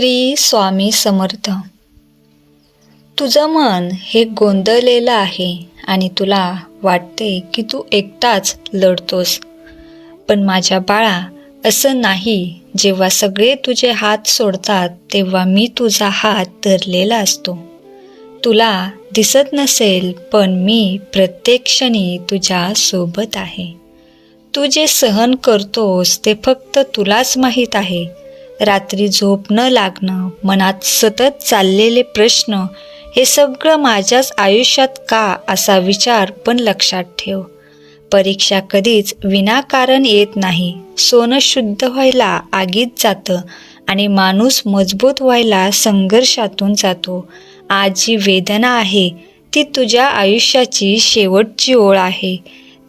श्री स्वामी समर्थ. तुझं मन हे गोंधळलेलं आहे आणि तुला वाटते की तू एकटाच लढतोस. पण माझ्या बाळा असं नाही जेव्हा सगळे तुझे हात सोडतात तेव्हा मी तुझा हात धरलेला असतो. तुला दिसत नसेल पण मी प्रत्येक क्षणी तुझ्या सोबत आहे. तू जे सहन करतोस ते फक्त तुलाच माहीत आहे. रात्री झोप न लागणं मनात सतत चाललेले प्रश्न हे सगळं माझ्याच आयुष्यात का असा विचार पण लक्षात ठेव. परीक्षा कधीच विनाकारण येत नाही. सोनं शुद्ध व्हायला आगीत जातं आणि माणूस मजबूत व्हायला संघर्षातून जातो. आज जी वेदना आहे ती तुझ्या आयुष्याची शेवटची ओळ आहे.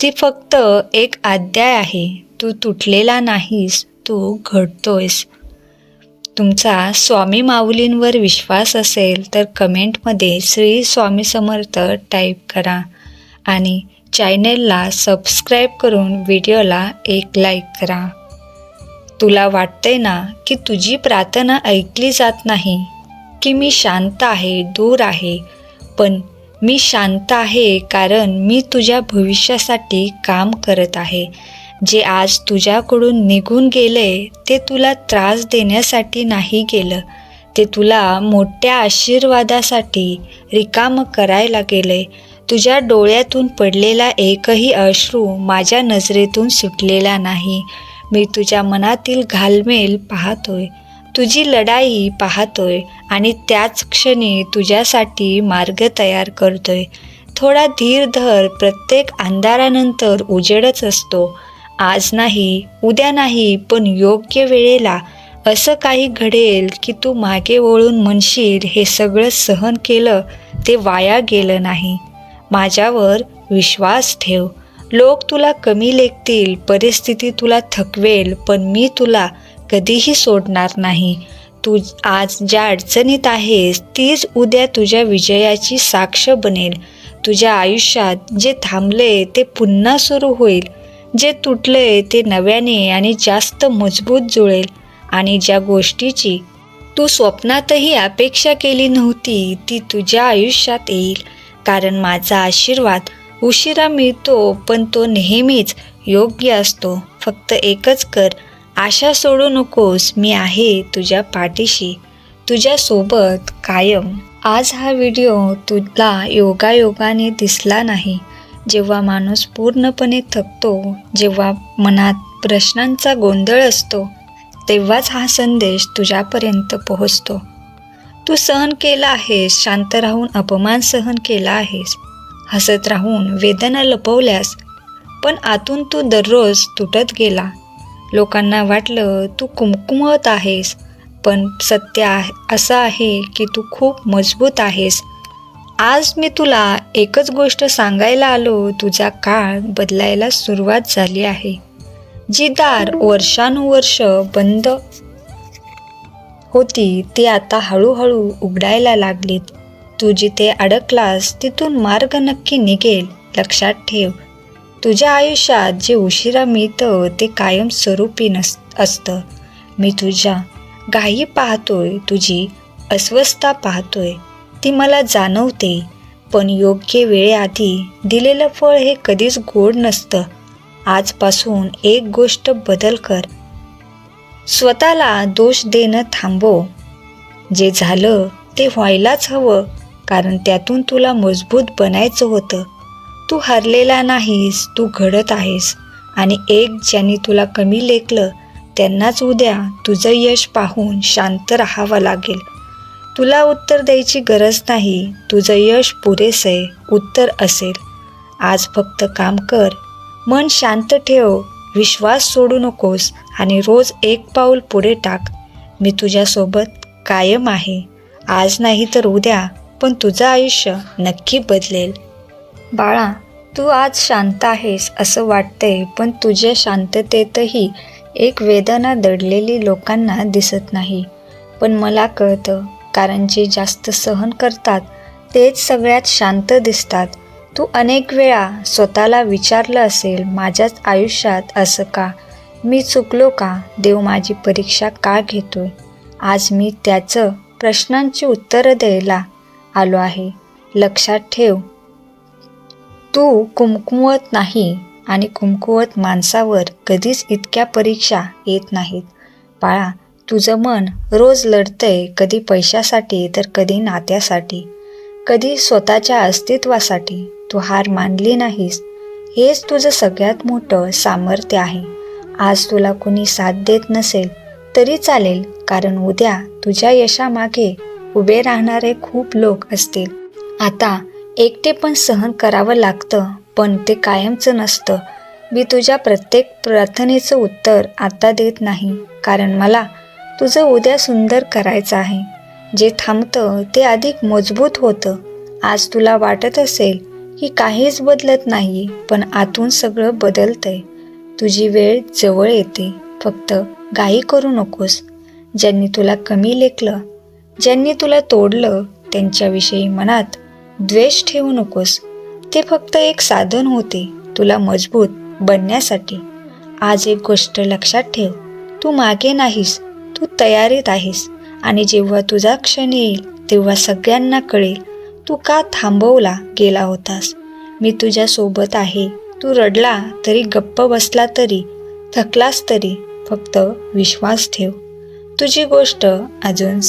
ती फक्त एक अध्याय आहे. तू तुटलेला नाहीस तू घडतोयस. तुमचा स्वामी माऊलींवर विश्वास असेल तर कमेंटमध्ये श्री स्वामी समर्थ टाईप करा आणि चॅनेलला सबस्क्राईब करून व्हिडिओला एक लाईक करा. तुला वाटतंय ना की तुझी प्रार्थना ऐकली जात नाही? की मी शांत आहे दूर आहे? पण मी शांत आहे कारण मी तुझ्या भविष्यासाठी काम करत आहे. जे आज तुझ्याकडून निघून गेले ते तुला त्रास देण्यासाठी नाही गेलं. ते तुला मोठ्या आशीर्वादासाठी रिकामं करायला गेले. तुझ्या डोळ्यातून पडलेला एकही अश्रू माझ्या नजरेतून सुटलेला नाही. मी तुझ्या मनातील घालमेल पाहतोय. तुझी लढाई पाहतोय आणि त्याच क्षणी तुझ्यासाठी मार्ग तयार करतोय. थोडा धीर धर प्रत्येक अंधारानंतर उजेडच असतो. आज नाही उद्या नाही पण योग्य वेळेला असं काही घडेल की तू मागे वळून म्हणशील हे सगळं सहन केलं ते वाया गेलं नाही. माझ्यावर विश्वास ठेव. लोक तुला कमी लेखतील परिस्थिती तुला थकवेल पण मी तुला कधीही सोडणार नाही. तू आज ज्या अडचणीत आहेस तीच उद्या तुझ्या विजयाची साक्ष बनेल. तुझ्या आयुष्यात जे थांबले ते पुन्हा सुरू होईल. जे तुटले ते नव्याने आणि जास्त मजबूत जुळेल. आणि ज्या गोष्टीची तू स्वप्नातही अपेक्षा केली नव्हती ती तुझ्या आयुष्यात येईल. कारण माझा आशीर्वाद उशिरा मिळतो पण तो नेहमीच योग्य असतो. फक्त एकच कर. आशा सोडू नकोस. मी आहे तुझ्या पाठीशी. तुझ्यासोबत कायम. आज हा व्हिडिओ तुला योगायोगाने दिसला नाही. जेव्हा माणूस पूर्णपणे थकतो जेव्हा मनात प्रश्नांचा गोंधळ असतो तेव्हाच हा संदेश तुझ्यापर्यंत पोहोचतो. तू सहन केला आहेस शांत राहून अपमान सहन केला आहेस. हसत राहून वेदना लपवल्यास पण आतून तू दररोज तुटत गेला. लोकांना वाटलं तू कुमकुमत आहेस पण सत्य आहे असं आहे की तू खूप मजबूत आहेस. आज मी तुला एकच गोष्ट सांगायला आलो. तुझा काळ बदलायला सुरुवात झाली आहे. जी दार वर्षानुवर्ष बंद होती ती आता हळूहळू उघडायला लागलीत. तू जिथे अडकलास तिथून मार्ग नक्की निघेल. लक्षात ठेव तुझ्या आयुष्यात जे उशिरा मिळतं ते कायम स्वरूपी नस असतं. मी तुझ्या गायी पाहतोय तुझी अस्वस्थता पाहतोय. ती मला जाणवते. पण योग्य वेळेआधी दिलेलं फळ हे कधीच गोड नसतं. आजपासून एक गोष्ट बदल कर. स्वतःला दोष देणं थांबव. जे झालं ते व्हायलाच हवं कारण त्यातून तुला मजबूत बनायचं होतं. तू हरलेला नाहीस तू घडत आहेस. आणि एक ज्यांनी तुला कमी लेखलं त्यांनाच उद्या तुझं यश पाहून शांत राहावं लागेल. तुला उत्तर द्यायची गरज नाही. तुझं यश पुरेसे उत्तर असेल. आज फक्त काम कर. मन शांत ठेव. विश्वास सोडू नकोस आणि रोज एक पाऊल पुढे टाक. मी तुझ्यासोबत कायम आहे. आज नाही तर उद्या पण तुझं आयुष्य नक्की बदलेल. बाळा तू आज शांत आहेस असं वाटतंय पण तुझ्या शांततेतही एक वेदना दडलेली लोकांना दिसत नाही. पण मला कळतं कारण जे जास्त सहन करतात तेच सगळ्यात शांत दिसतात. तू अनेक वेळा स्वतःला विचारलं असेल माझ्याच आयुष्यात असं का? मी चुकलो का? देव माझी परीक्षा का घेतोय? आज मी त्याचं प्रश्नांची उत्तरं द्यायला आलो आहे. लक्षात ठेव. तू कुमकुवत नाही आणि कुमकुवत माणसावर कधीच इतक्या परीक्षा येत नाहीत. बाळा तुझं मन रोज लढतंय कधी पैशासाठी तर कधी नात्यासाठी कधी स्वतःच्या अस्तित्वासाठी. तू हार मानली नाहीस. हेच तुझं सगळ्यात मोठं सामर्थ्य आहे. आज तुला कुणी साथ देत नसेल तरी चालेल कारण उद्या तुझ्या यशामागे उभे राहणारे खूप लोक असतील. आता एकटे पण सहन करावं लागतं पण ते कायमचं नसतं. मी तुझ्या प्रत्येक प्रार्थनेचं उत्तर आता देत नाही कारण मला तुझं उद्या सुंदर करायचं आहे. जे थांबतं ते अधिक मजबूत होतं. आज तुला वाटत असेल की काहीच बदलत नाही पण आतून सगळं बदलतंय. तुझी वेळ जवळ येते. फक्त गाई करू नकोस. ज्यांनी तुला कमी लेखलं ज्यांनी तुला तोडलं त्यांच्याविषयी मनात द्वेष ठेवू नकोस. ते फक्त एक साधन होते तुला मजबूत बनण्यासाठी. आज एक गोष्ट लक्षात ठेव. तू मागे नाहीस. तू तयारीत आहेस. आणि जेव्हा तुझा क्षण येईल तेव्हा सगळ्यांना कळेल तू का थांबवला गेला होतास. मी तुझ्यासोबत आहे. तू रडला तरी गप्प बसला तरी थकलास तरी फक्त विश्वास ठेव. तुझी गोष्ट अजून